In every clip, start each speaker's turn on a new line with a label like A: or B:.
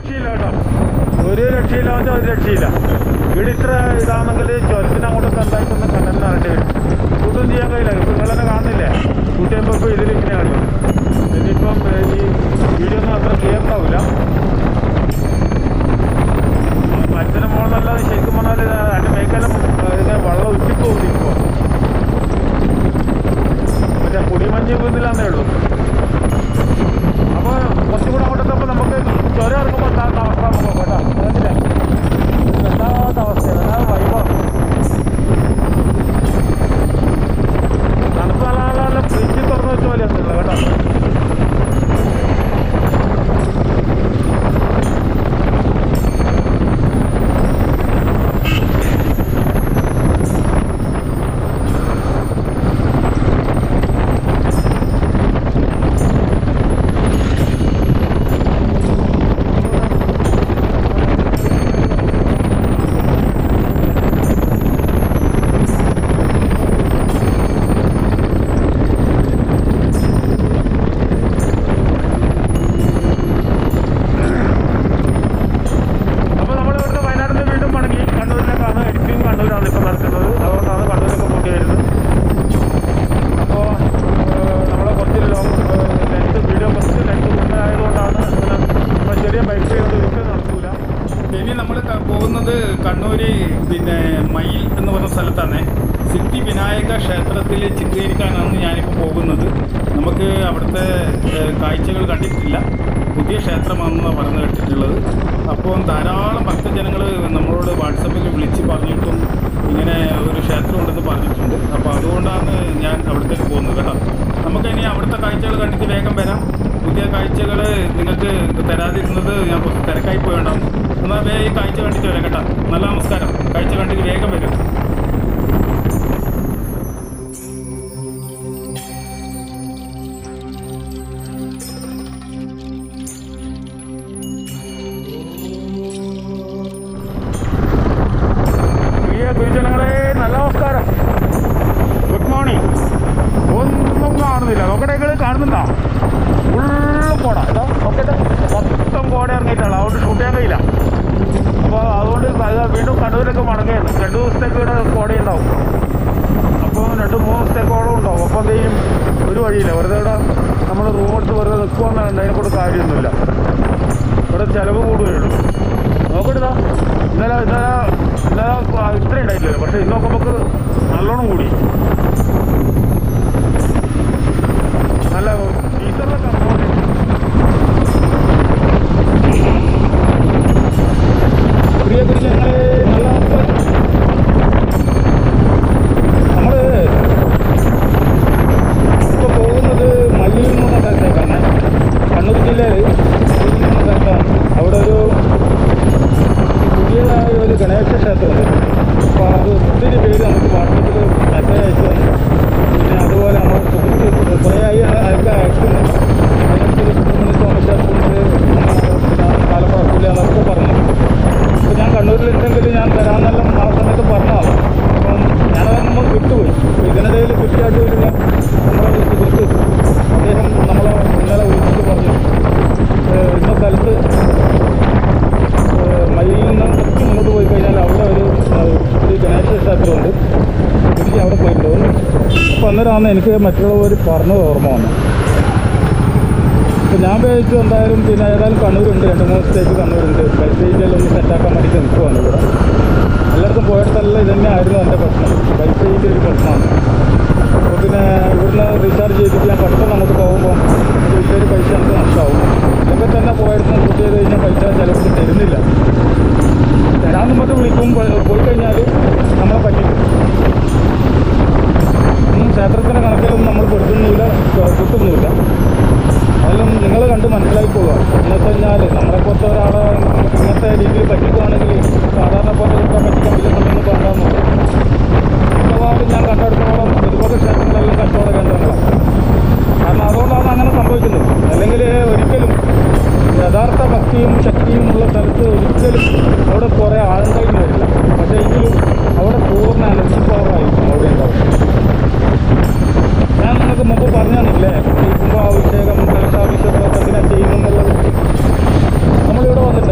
A: രക്ഷയില്ല കേട്ടോ. ഒരു രക്ഷയില്ല വെച്ചാൽ ഒരു രക്ഷയില്ല. ഇവിടെ ഇത്ര ഇതാണെങ്കിൽ ചുരത്തിന് അങ്ങോട്ട് എന്തായിട്ടൊന്ന് കണ്ടെന്ന് വരും ഷൂട്ടും ചെയ്യാൻ കഴിയില്ല. നിങ്ങൾ തന്നെ കാണുന്നില്ലേ? കൂട്ടിയപ്പോൾ ഇപ്പോൾ ഇതിലിങ്ങനെ കാണിക്കും ഇനിയിപ്പം ഈ വീഡിയോ ഒന്നും അത്ര ക്ലിയർ ഉണ്ടാവില്ല അച്ഛനും മോളല്ലാതെ ശരിക്കും പറഞ്ഞാൽ അതിന്റെ മേക്കാലം ഇതിനെ വെള്ളം ഉച്ചിപ്പോ ഇപ്പോൾ മറ്റേ പൊടിമഞ്ഞ് വീന്നില്ലാന്നേ ഉള്ളൂ അപ്പോൾ കുറച്ചും കൂടെ അങ്ങോട്ട് എത്തുമ്പോൾ നമുക്ക് ചുരം ഇറങ്ങുമ്പോൾ എന്താ അവസ്ഥ നമുക്ക് കേട്ടോ അതല്ലേ രണ്ടാമത്തെ അവസ്ഥ അതാണ് വൈബാണ് തണുപ്പ് നല്ല നല്ല നല്ല ഫ്രിഡ്ജ് തുറന്നു വെച്ച പോലെ ഒന്നുമില്ല കേട്ടോ അപ്പോൾ നമ്മൾ ഇവിടുത്തെ വയനാട്ടിൽ നിന്ന് വീണ്ടും മടങ്ങി കണ്ണൂരിലേക്കാണ് എഡിറ്റിംഗ് കണ്ണൂരാണ് ഇപ്പോൾ നടക്കുന്നത് അതുകൊണ്ടാണ് കണ്ണൂരൊക്കെ പോണ്ടി വരുന്നത് അപ്പോൾ നമ്മളെ കുറച്ച് ലോങ് ലെങ്ത് വീഡിയോ കുറച്ച് ലെങ്ത് കൂടുതലായതുകൊണ്ടാണ് ഇങ്ങനെ നമ്മൾ ചെറിയ ബൈക്ക് കൊണ്ട് വീട്ടിൽ നടക്കൂല
B: ഇനി നമ്മൾ പോകുന്നത് കണ്ണൂര് പിന്നെ മയിൽ എന്ന് പറഞ്ഞ സ്ഥലത്താണ് സിദ്ധി വിനായക ക്ഷേത്രത്തിൽ ചിത്രീകരിക്കാനാണ് ഞാനിപ്പോൾ പോകുന്നത് നമുക്ക് അവിടുത്തെ ഏഹ്, കാഴ്ചകൾ കണ്ടിട്ടില്ല പുതിയ ക്ഷേത്രമാണെന്നാണ് പറഞ്ഞു കേട്ടിട്ടുള്ളത് അപ്പോൾ ധാരാളം ഭക്തജനങ്ങൾ നമ്മളോട് വാട്സപ്പിൽ വിളിച്ച് പറഞ്ഞിട്ടും ഇങ്ങനെ ഒരു ക്ഷേത്രം ഉണ്ടെന്ന് പറഞ്ഞിട്ടുണ്ട്. അപ്പോൾ അതുകൊണ്ടാണ് ഞാൻ അവിടത്തേക്ക് പോകുന്നത് കേട്ടോ. നമുക്ക് ഇനി അവിടുത്തെ കാഴ്ചകൾ കണ്ടിട്ട് വേഗം വരാം. പുതിയ കാഴ്ചകൾ നിങ്ങൾക്ക് തരാതിരുന്നത് ഞാൻ കുറച്ച് തിരക്കായി പോയേണ്ടാവും എന്നാൽ വേ ഈ കാഴ്ച കണ്ടിട്ട് വരാം കേട്ടോ. നല്ല നമസ്കാരം. കാഴ്ച കണ്ടിട്ട് വേഗം വരും.
A: മൂന്ന് സ്റ്റെപ്പോളം ഉണ്ടാവും. അപ്പോൾ എന്ത് ഒരു വഴിയില്ല. വെറുതെ ഇവിടെ നമ്മൾ റൂം എടുത്ത് വെറുതെ നിൽക്കുവാന്നുണ്ട് അതിനെക്കൊണ്ട് കാര്യമൊന്നുമില്ല. ഇവിടെ ചിലവ് കൂടുകയുള്ളൂ. നോക്കട്ടാ ഇന്നലെ ഇന്നലെ ഇന്നലെ ഇത്ര ഉണ്ടായിട്ടില്ല പക്ഷേ ഇന്ന് നോക്കുമ്പോൾ നല്ലോണം കൂടി. നല്ല ടീച്ചറിലൊക്കെ പ്രിയ നല്ല നമ്മൾ ഇപ്പോൾ പോകുന്നത് മല്ലിയിൽ നിന്നുള്ള സ്ഥലത്തേക്കാണ് കണ്ണൂർ ജില്ലയിൽ മല്ലിയിൽ നിന്ന സ്ഥലത്താണ് അവിടെ ഒരു പുതിയതായ ഒരു ഗണേശ ക്ഷേത്രമുണ്ട് അപ്പോൾ അത് ഒത്തിരി പേര് നമുക്ക് വാട്സപ്പിൽ മെസ്സേജ് അയച്ചു തന്നു പിന്നെ അതുപോലെ നമ്മൾ സുഹൃത്ത് കുറേ ആയി അയക്കാൻ അയക്കുന്നു അതിനകത്ത് സുബ്രഹ്മണ്യ സ്വാമി ക്ഷേത്രമുണ്ട് കാലപ്പുറക്കില്ല എന്നൊക്കെ പറഞ്ഞു അപ്പോൾ ഞാൻ കണ്ണൂരിലുണ്ടെങ്കിൽ ഞാൻ തരാമെന്നെല്ലാം ആ സമയത്ത് പറഞ്ഞതാണ് അപ്പം ഞാനത് നമ്മൾ വിട്ടുപോയി അപ്പോൾ ഇതിനിടയിൽ കൃത്യമായിട്ട് വരുന്ന നമ്മളെ സുഹൃത്ത് അദ്ദേഹം നമ്മളെ ഇന്നലെ വിളിച്ചിട്ട് പറഞ്ഞു "ഏഹ് ഇന്ന സ്ഥലത്ത് ഏഹ് മയിലിൽ നിന്ന് കുറച്ച് മുന്നോട്ട് പോയി കഴിഞ്ഞാൽ അവിടെ ഒരു ഏഹ് ഒരു ഗണേശ ക്ഷേത്രമുണ്ട് തിരിച്ച് അവിടെ പോയിട്ടുണ്ട് അപ്പോൾ അന്നേരമാണ് എനിക്ക് മറ്റുള്ളവർ പറഞ്ഞത് ഓർമ്മ വന്നു. ഞാൻ വിചാരിച്ചു എന്തായാലും പിന്നെ ഏതായാലും കണ്ണൂരുണ്ട്. രണ്ട് മൂന്ന് ദിവസത്തേക്ക് കണ്ണൂരുണ്ട്. പൈസയിലെല്ലാം ഒന്ന് സെറ്റാക്കാൻ വേണ്ടിയിട്ട് നിൽക്കുവാണ് ഇവിടെ എല്ലായിടത്തും പോയിടത്തല്ല ഇതന്നെ ആയിരുന്നു എന്റെ പ്രശ്നം. പൈസയുടെ ഒരു പ്രശ്നമാണ്. അപ്പോൾ പിന്നെ ഇവിടുന്ന് റീചാർജ് ചെയ്തിട്ട് ഞാൻ പെട്ടെന്ന് അങ്ങോട്ട് പോകുമ്പോൾ വീട്ടുകാർ പൈസ നമുക്ക് നഷ്ടമാവും. ഇതൊക്കെ തന്നെ പോയിടത്ത് ബുക്ക് ചെയ്ത് കഴിഞ്ഞാൽ പൈസ ചിലപ്പോൾ തരുന്നില്ല. തരാമെന്ന് പറഞ്ഞ് വിളിക്കും പോയി- കഴിഞ്ഞാൽ നമ്മളെ പറ്റിക്കും. ക്ഷേത്രത്തിന്റെ കണക്കിലൊന്നും നമ്മൾ കൊടുക്കുന്നില്ല കൊടുക്കുന്നില്ല അതെല്ലാം നിങ്ങൾ കണ്ട് മനസ്സിലാക്കിക്കൊള്ളുക എന്ന് വെച്ച് കഴിഞ്ഞാൽ നമ്മളെപ്പോലത്തെ ഒരാളെ നമുക്ക് ഇങ്ങനത്തെ രീതിയിൽ പറ്റിക്കുകയാണെങ്കിൽ സാധാരണ പോലെ കിട്ടാൻ പറ്റിക്കാൻ പറ്റുന്നുണ്ടെന്ന് പറഞ്ഞാൽ മിക്കവാറും ഞാൻ കണ്ടെടുത്തോളം ഇതുപോലെ ക്ഷേത്രങ്ങളെല്ലാം കച്ചവട കേന്ദ്രങ്ങളാണ്. കാരണം അതുകൊണ്ടാണ് അങ്ങനെ സംഭവിക്കുന്നത്. അല്ലെങ്കിൽ ഒരിക്കലും യഥാർത്ഥ ഭക്തിയും ശക്തിയും ഉള്ള സ്ഥലത്ത് ഒരിക്കലും അവിടെ കുറേ ആളുണ്ടായി വരില്ല. പക്ഷേ എങ്കിലും അവിടെ പൂർണ എനർജി പവറായിരിക്കും അവിടെ ഉണ്ടാവും ഞാൻ നിങ്ങൾക്ക് മുമ്പ് പറഞ്ഞില്ലേ ഈ കുംഭാഭിഷേകം കലശാഭിഷേകം ഒക്കെ എങ്ങനെ ചെയ്യുമെന്നുള്ളത് നമ്മളിവിടെ വന്നിട്ട്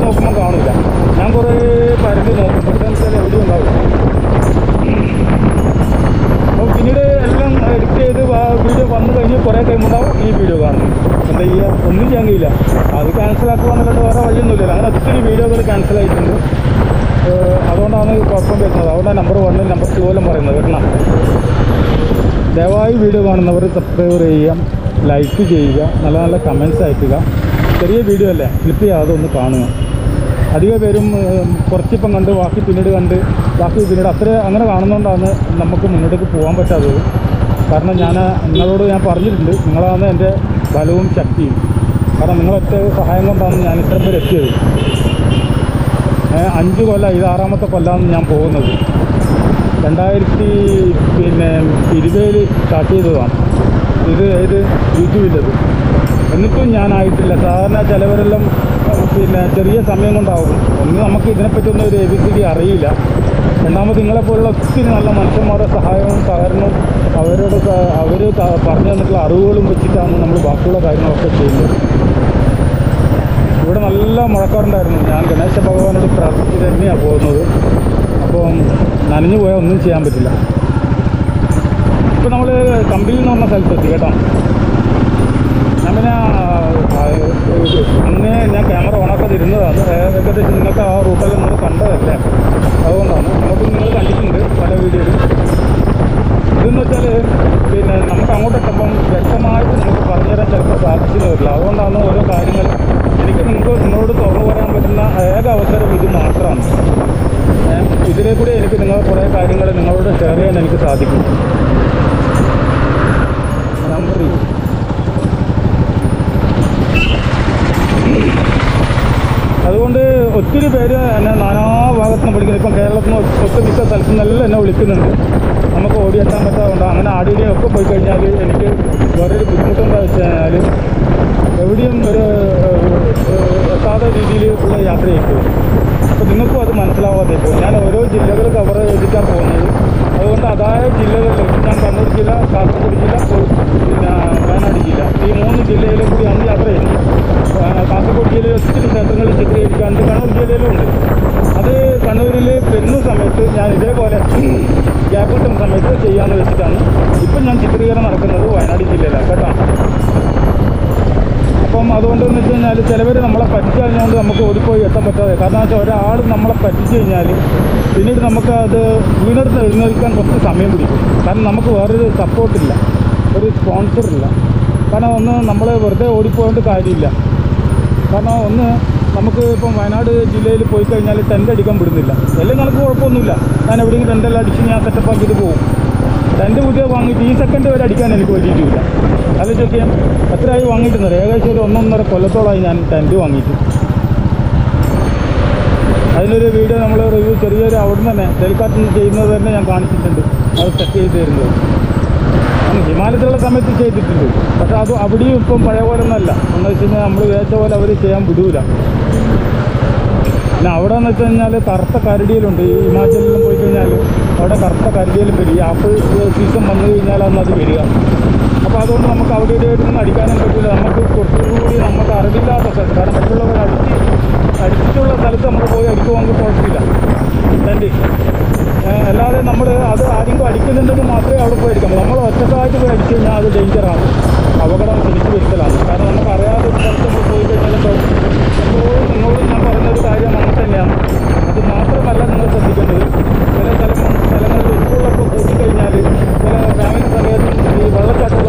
A: നോക്കുമ്പോൾ കാണില്ല ഞാൻ കുറേ പരമ്പ് നോക്കും പക്ഷേ വെച്ചാൽ എവിടെയും ഉണ്ടാവില്ല അപ്പോൾ പിന്നീട് എല്ലാം എഡിറ്റ് ചെയ്ത് വാ- വീഡിയോ വന്നു കഴിഞ്ഞ് കുറേ കഴിയുമ്പോണ്ടാവും ഈ വീഡിയോ കാണുന്നത് എന്താ ചെയ്യുക ഒന്നും ചെയ്യാൻ കഴിയില്ല. അത് ക്യാൻസലാക്കുക എന്നല്ലാണ്ട് വേറെ വഴിയൊന്നുമില്ല. അങ്ങനെ ഒത്തിരി വീഡിയോകൾ ക്യാൻസൽ ആയിട്ടുണ്ട്. അതുകൊണ്ടാണ് കുഴപ്പം വരുന്നത്. അതുകൊണ്ടാണ് നമ്പർ വണ്ണിൽ നമ്പർ ടു പോലും പറയുന്നത്. കേട്ടോ. ദയവായി വീഡിയോ കാണുന്നവർ സബ്സ്ക്രൈബ് ചെയ്യുക ലൈക്ക് ചെയ്യുക നല്ല നല്ല കമൻസ് അയക്കുക. ചെറിയ വീഡിയോ അല്ലേ? ക്ലിപ്പ് ചെയ്യാതെ ഒന്ന് കാണുക. അധിക പേരും കുറച്ചിപ്പം കണ്ട് ബാക്കി പിന്നീട് കണ്ട് ബാക്കി പിന്നീട് അത്ര അങ്ങനെ കാണുന്നതുകൊണ്ടാണ് നമുക്ക് മുന്നോട്ടേക്ക് പോകാൻ പറ്റാത്തത്. കാരണം ഞാൻ നിങ്ങളോട് ഞാൻ പറഞ്ഞിട്ടുണ്ട്. നിങ്ങളാണ് എന്റെ ബലവും ശക്തിയും. കാരണം നിങ്ങളൊറ്റ സഹായം കൊണ്ടാണ് ഞാൻ ഇത്രയും പേര് എത്തിയത്. അഞ്ച് കൊല്ലം ഇത് ആറാമത്തെ കൊല്ലമാണ് ഞാൻ പോകുന്നത്. രണ്ടായിരത്തി പിന്നെ ഇരുപതിൽ സ്റ്റാർട്ട് ചെയ്തതാണ്. ഇത് ഏത്? യൂട്യൂബിന്റെത് എന്നിട്ടും ഞാനായിട്ടില്ല സാധാരണ ചിലവരെല്ലാം പിന്നെ ചെറിയ സമയം കൊണ്ടാവും. ഒന്ന് നമുക്ക് ഇതിനെപ്പറ്റിയൊന്നും ഒരു എബിസിഡി അറിയില്ല. രണ്ടാമത് നിങ്ങളെപ്പോലുള്ള ഒത്തിരി നല്ല മനുഷ്യന്മാരുടെ സഹായവും സഹകരണവും അവരോട് അവർ പറഞ്ഞു തന്നിട്ടുള്ള അറിവുകളും വെച്ചിട്ടാണ് നമ്മൾ ബാക്കിയുള്ള കാര്യങ്ങളൊക്കെ ചെയ്യുന്നത്. ഇവിടെ നല്ല മഴക്കാറുണ്ടായിരുന്നു. ഞാൻ ഗണേശ ഭഗവാനോട് പ്രാർത്ഥിച്ച് തന്നെയാണ് പോകുന്നത്. അപ്പം നനഞ്ഞു പോയാൽ ഒന്നും ചെയ്യാൻ പറ്റില്ല. ഇപ്പം നമ്മൾ കമ്പിയിൽ എന്ന് പറഞ്ഞ സ്ഥലത്തെത്തി കേട്ടോ. ഞാൻ പിന്നെ അന്നേ ഞാൻ ക്യാമറ ഓണാക്കാതിരുന്നതാണ് ഏകദേശം നിങ്ങൾക്ക് ആ റൂട്ടെല്ലാം നിങ്ങൾ കണ്ടതല്ലേ അതുകൊണ്ടാണ് നമുക്ക് നിങ്ങൾ കണ്ടിട്ടുണ്ട് പല വീഡിയോയിലും ഇതെന്ന് വെച്ചാൽ പിന്നെ നമുക്ക് അങ്ങോട്ട് എത്തുമ്പം വ്യക്തമായിട്ട് നമുക്ക് പറഞ്ഞുതരാൻ ചിലപ്പോൾ വരില്ല അതുകൊണ്ടാണ് ഓരോ കാര്യങ്ങൾ എനിക്ക് നിങ്ങൾക്ക് നിങ്ങളോട് തുറന്നു പറയാൻ പറ്റുന്ന ഏക അവസരം ഇത് മാത്രമാണ് ഇതിലെ കൂടി എനിക്ക് നിങ്ങൾ കുറേ കാര്യങ്ങൾ നിങ്ങളോട് ഷെയർ ചെയ്യാൻ എനിക്ക് സാധിക്കും. നമ്പർ അതുകൊണ്ട് ഒത്തിരി പേര് എന്നെ നാനാ ഭാഗത്തു നിന്ന് വിളിക്കുന്നത് ഇപ്പം കേരളത്തിൽ നിന്ന് ഒട്ടുമിക്ക സ്ഥലത്തു നിന്നെല്ലാം എന്നെ വിളിക്കുന്നുണ്ട്. നമുക്ക് ഓടിയെത്താൻ പറ്റാതുകൊണ്ട് അങ്ങനെ ആടിയുടെയും ഒക്കെ പോയി കഴിഞ്ഞാൽ എനിക്ക് വേറൊരു ബുദ്ധിമുട്ടെന്താ വെച്ച് കഴിഞ്ഞാൽ എവിടെയും ഒരു എത്താത്ത രീതിയിൽ ഉള്ള യാത്രയായിരിക്കും. അപ്പോൾ നിങ്ങൾക്കും അത് മനസ്സിലാവാതെ പോകും ഞാൻ ഓരോ ജില്ലകൾ കവർ ചെയ്തിട്ടാണ് പോകുന്നത്. അതുകൊണ്ട് അതായ ജില്ലകളിൽ ഞാൻ കണ്ണൂർ ജില്ല കാസർഗോഡ് ജില്ല കോ- പിന്നെ വയനാട് ജില്ല ഈ മൂന്ന് ജില്ലയിലും കൂടിയാണ് യാത്ര ചെയ്യുന്നത് ആ, കാസർഗോഡ് ജില്ലയിൽ ഒത്തിരി ക്ഷേത്രങ്ങൾ ചിത്രീകരിക്കാണ്ട് കണ്ണൂർ ജില്ലയിലും ഉണ്ട് അത് കണ്ണൂരിൽ വരുന്ന സമയത്ത് ഞാൻ ഇതേപോലെ ഗ്യാപ്പ് കിട്ടുന്ന സമയത്ത് ചെയ്യാമെന്ന് വെച്ചിട്ടാണ് ഇപ്പം ഞാൻ ചിത്രീകരണം നടക്കുന്നത് വയനാട് ജില്ലയിലാണ് കേട്ടോ അപ്പം അതുകൊണ്ടെന്ന് വെച്ച് കഴിഞ്ഞാൽ ചിലവർ നമ്മളെ കഴിഞ്ഞുകൊണ്ട് നമുക്ക് ഓടിപ്പോയി എത്താൻ പറ്റാതെ. കാരണം വെച്ചാൽ ഒരാൾ നമ്മളെ പറ്റിച്ചു കഴിഞ്ഞാൽ പിന്നീട് നമുക്ക് അത് വീണെടുത്ത് എഴുന്നേൽക്കാൻ കുറച്ച് സമയം പിടിക്കും. കാരണം നമുക്ക് വേറൊരു സപ്പോർട്ടില്ല ഒരു സ്പോൺസർ ഇല്ല. കാരണം ഒന്ന് നമ്മൾ വെറുതെ ഓടിപ്പോയിട്ട് കാര്യമില്ല. കാരണം ഒന്ന് നമുക്ക് ഇപ്പം വയനാട് ജില്ലയിൽ പോയി കഴിഞ്ഞാൽ ടെന്റ് അടിക്കാൻ വിടുന്നില്ല. എല്ലാം നമുക്ക് കുഴപ്പമൊന്നുമില്ല. ഞാൻ എവിടെയെങ്കിലും ടെന്റെല്ലാം അടിച്ച് ഞാൻ സെറ്റപ്പ് ആക്കിയിട്ട് പോകും. ടെന്റ് പുതിയ വാങ്ങിയിട്ട് ഈ സെക്കൻഡ് വരെ അടിക്കാൻ എനിക്ക് പറ്റിയിട്ടില്ല അല്ല ചോദിക്കാം എത്രയായി വാങ്ങിയിട്ടുണ്ട് ഏകദേശം ഒരു ഒന്നൊന്നര കൊല്ലത്തോളമായി ഞാൻ ടെന്റ് വാങ്ങിയിട്ട്. അതിനൊരു വീഡിയോ നമ്മൾ റിവ്യൂ ചെറിയൊരു അവിടെ തന്നെ ഡെലിക്കാറ്റിൽ ചെയ്യുന്നത് തന്നെ ഞാൻ കാണിച്ചിട്ടുണ്ട്. അത് സെറ്റ് ചെയ്ത് തരുന്നത് ഹിമാലയത്തിലുള്ള സമയത്ത് ചെയ്തിട്ടുണ്ട്. പക്ഷെ അത് അവിടെയും ഇപ്പം പഴയ പോലെ ഒന്നല്ല എന്ന് വെച്ച് കഴിഞ്ഞാൽ നമ്മൾ വിചാരിച്ച പോലെ അവർ ചെയ്യാൻ വിടൂല. പിന്നെ അവിടെ എന്ന് വെച്ച് കഴിഞ്ഞാൽ കറുത്ത കരടിയിലുണ്ട്. ഈ ഹിമാചലിലും പോയി കഴിഞ്ഞാൽ അവിടെ കറുത്ത കരടിയിലും വരും ഈ ആപ്പിൾ സീസൺ വന്നു കഴിഞ്ഞാൽ അന്ന് അത് വരിക. അപ്പോൾ അതുകൊണ്ട് നമുക്ക് അവിടെ നിന്ന് അടിക്കാനും പറ്റില്ല നമുക്ക് കുറച്ചുകൂടി നമുക്ക് അറിവില്ലാത്ത സ്ഥലത്ത് കാരണം മറ്റുള്ളവർ അടിച്ച് അടിച്ചിട്ടുള്ള സ്ഥലത്ത് നമ്മൾ പോയി അടിക്കുവാണെങ്കിൽ കുഴപ്പമില്ല. ടെന്റ് അല്ലാതെ നമ്മൾ അത് ആരെങ്കിലും അടിക്കുന്നുണ്ടെങ്കിൽ മാത്രമേ അവിടെ പോയി അടിക്കാൻ നമ്മൾ ഒറ്റക്കായിട്ട് പോയി അടിച്ചു കഴിഞ്ഞാൽ അത് ഡേഞ്ചറാണ്. അപകടം തിരിച്ചു വരുത്തലാണ്. കാരണം നമുക്ക് അറിയാതെ ഒരു സ്ഥലത്ത് നമ്മൾ പോയി കഴിഞ്ഞാൽ എപ്പോഴും നിങ്ങളോട് ഞാൻ പറയുന്നൊരു കാര്യം അങ്ങനെ തന്നെയാണ്. അത് മാത്രമല്ല നിങ്ങൾ ശ്രദ്ധിക്കേണ്ടത്. ചില സ്ഥലങ്ങൾ സ്ഥലങ്ങളിൽ പോയി കഴിഞ്ഞാൽ ചില ഫാമിലി സമയത്ത് ഈ വെള്ളച്ചാട്ടങ്ങളൊക്കെ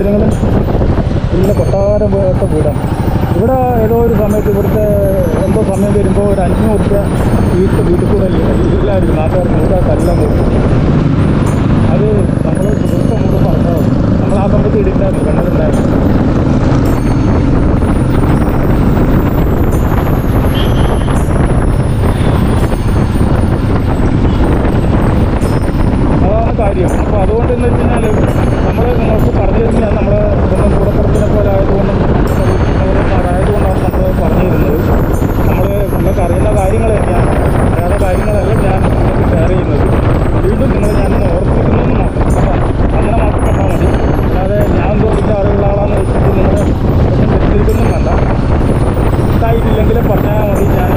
A: ഇതിനങ്ങനെ ഇതിന്റെ കൊട്ടാരം പോലത്തെ വീടാണ്. ഇവിടെ ഏതോ ഒരു സമയത്ത് ഇവിടുത്തെ എന്തോ സമയം വരുമ്പോൾ ഒരു അഞ്ഞൂറ് റുപ്യ വീട്ടിൽ വീട്ടിൽ കൂടെ എല്ലാവരും നാട്ടുകാർ ഇവിടെ കല്ലം കൊടുക്കും അത് നമ്മൾ സുഹൃത്തും കൂടെ പറഞ്ഞതാണ് നമ്മൾ ആ സമയത്ത് ഇടില്ലായിരുന്നു. കണ്ടതുണ്ടായിരുന്നു കാര്യം. അപ്പോൾ അതുകൊണ്ട് എന്ന് വെച്ച് കഴിഞ്ഞാൽ നമ്മൾ നിങ്ങൾക്ക് പറഞ്ഞു തരുന്നത് നമ്മൾ സ്വന്തം കൂടപ്പുറത്തിനെ പോലെ ആയതുകൊണ്ടും ആയതുകൊണ്ടാണ് നമ്മൾ പറഞ്ഞു തരുന്നത് നമ്മൾ നിങ്ങൾക്ക് അറിയുന്ന കാര്യങ്ങൾ തന്നെയാണ്. വേറെ കാര്യങ്ങളല്ല ഞാൻ നിങ്ങൾക്ക് ഷെയർ ചെയ്യുന്നത്. വീണ്ടും നിങ്ങൾ ഞാൻ ഓർപ്പിക്കുന്നതെന്ന് മാത്രം. അങ്ങനെ മാത്രം കണ്ടാൽ മതി. അല്ലാതെ ഞാൻ തോന്നിച്ച അറിവുള്ള ആളാണെന്ന് വെച്ചിട്ട് നിങ്ങളെ ഒന്നും തെറ്റിദ്ധരിക്കൊന്നും വേണ്ട ഇഷ്ടമായിട്ടില്ലെങ്കിൽ പറഞ്ഞാൽ മതി. ഞാൻ